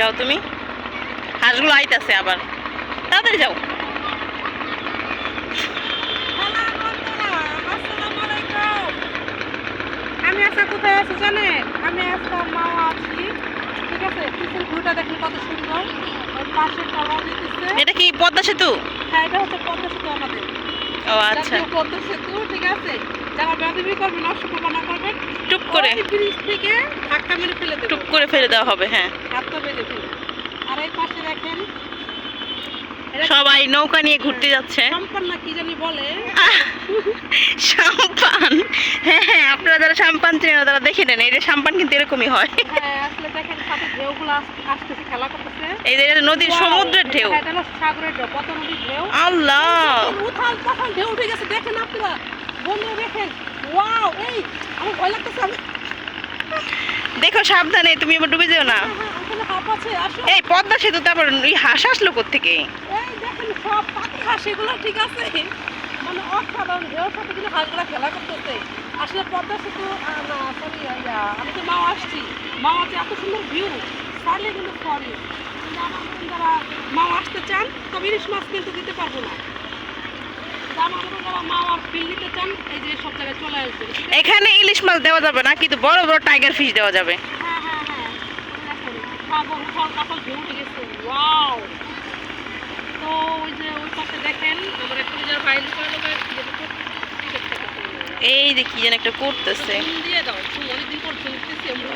যাও তুমি। হাঁসগুলো আইতাছে আবার। তাড়াতাড়ি যাও। আমি আজকে কোথায় আছি জানেন? আমি আজকে মা আছি। ঠিক আছে কিচেন ভিউটা দেখেন কত সুন্দর। পাশে খাওয়া দিতেছে। এটা কি পদ্মা সেতু? হ্যাঁ এটা হচ্ছে পদ্মা সেতু আমাদের। ও আচ্ছা। পদ্মা সেতু ঠিক আছে? যারা বেদবি করবেন অসম্ভাবনা করবেন টুপ করে। ব্রিজ থেকে ধাক্কা মেরে ফেলে দেবো। টুপ করে ফেলে দেওয়া হবে হ্যাঁ। এই পাশে দেখেন। সবাই নৌকা নিয়ে ঘুরতে যাচ্ছে। সম্পন্ন না কি জানি বলে। সাম্পান হ্যাঁ হ্যাঁ আপনারা যারা সাম্পান চেনেন তারা দেখে নেন। এটা সাম্পান কিন্তু এরকমই হয়। হ্যাঁ আসলে দেখেন সাথে ঢেউগুলো আসতেছে খেলা করতেছে। এই যে নদীর সমুদ্রের ঢেউ। হ্যাঁ, এটা হলো সাগরের ঢেউ কত নদীর ঢেউ। আল্লাহ! উথাল পাথাল ঢেউ উঠে গেছে দেখেন আপনারা। বন্ধুরা দেখেন। ওয়াও এই আমার ভয় লাগতেছে আমি দেখো সাবধানে তুমি এবার ডুবে যেও না। এই পদ্মা সেতু তারপর এই হাঁস আসলো থেকে এই দেখেন সব পাতি হাঁস এগুলো ঠিক আছে। মানে অসাধারণ ঢেউর সাথে কিন্তু হাঁসগুলা খেলা করতেছে। আসলে পদ্মা সেতু সরি আমি তো মাও আসছি। মাও আছে এত সুন্দর ভিউ সারলে কিন্তু সরি কিন্তু আমার মতন যারা মাও আসতে চান তবে ইলিশ মাছ কিন্তু দিতে পারব না। এখানে ইলিশ মাছ দেওয়া যাবে না কিন্তু বড় বড় টাইগার ফিশ দেওয়া যাবে। ঢেউ উঠে গেছে। ওয়াও তো ওই যে ওই পাশে দেখেন আমার একটু যার বাইরে করে নেবে এই কি যেন একটা করতেছে। দিয়ে দাও অনেকদিন পর চলতেছি আমরা।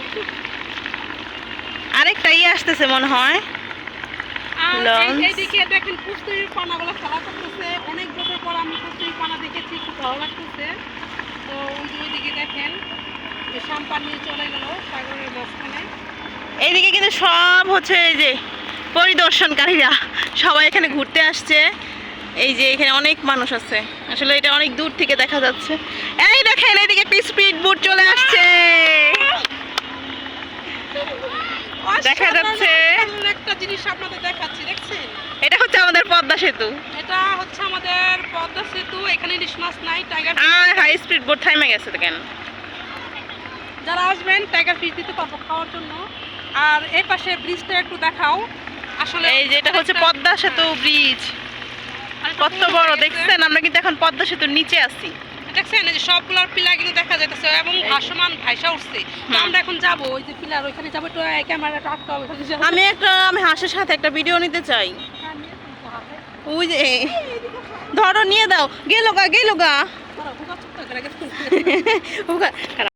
আরেকটা ইয়ে আসতেছে মনে হয়। এইদিকে দেখেন পানাগুলো খেলা করতেছে। অনেক বছর পর আমি পানা দেখেছি খুব ভালো লাগতেছে। তো ওইদিকে দেখেন সাম্পান নিয়ে চলে গেল সাগরের মাঝখানে। এইদিকে কিন্তু সব হচ্ছে এই যে পরিদর্শনকারীরা সবাই এখানে ঘুরতে আসছে। এই যে এখানে অনেক মানুষ আছে। আসলে এটা অনেক দূর থেকে দেখা যাচ্ছে। এই দেখেন এইদিকে একটা স্পিড বোট চলে আসছে। দেখা যাচ্ছে। একটা জিনিস আপনাদের দেখাচ্ছি দেখছেন? এটা হচ্ছে আমাদের পদ্মা সেতু। এটা হচ্ছে আমাদের পদ্মা সেতু। এখানে ইলিশ মাছ নাই টাইগার আর হাই স্পিড বোট থাইমে গেছে কেন যারা আসবেন টাইগার ফিশ দিতে পারব খাওয়ার জন্য। আর এই পাশে ব্রিজটা একটু দেখাও। আসলে এই যে এটা হচ্ছে পদ্মা সেতু ব্রিজ। কত বড় দেখছেন? আমরা কিন্তু এখন পদ্মা সেতুর নিচে আছি। দেখছেন? এই যে সবগুলোর পিলার কিন্তু দেখা যাইতেছে এবং ভাসমান ভাইসা উঠছে। তো আমরা এখন যাব ওই যে পিলার ওইখানে যাব একটু ক্যামেরাটা আটকা হবে ওখানে আমি একটা আমি হাঁসের সাথে একটা ভিডিও নিতে চাই। হ্যাঁ, তো। ওই যে ধরো নিয়ে দাও। গেলো গা গেলো গা।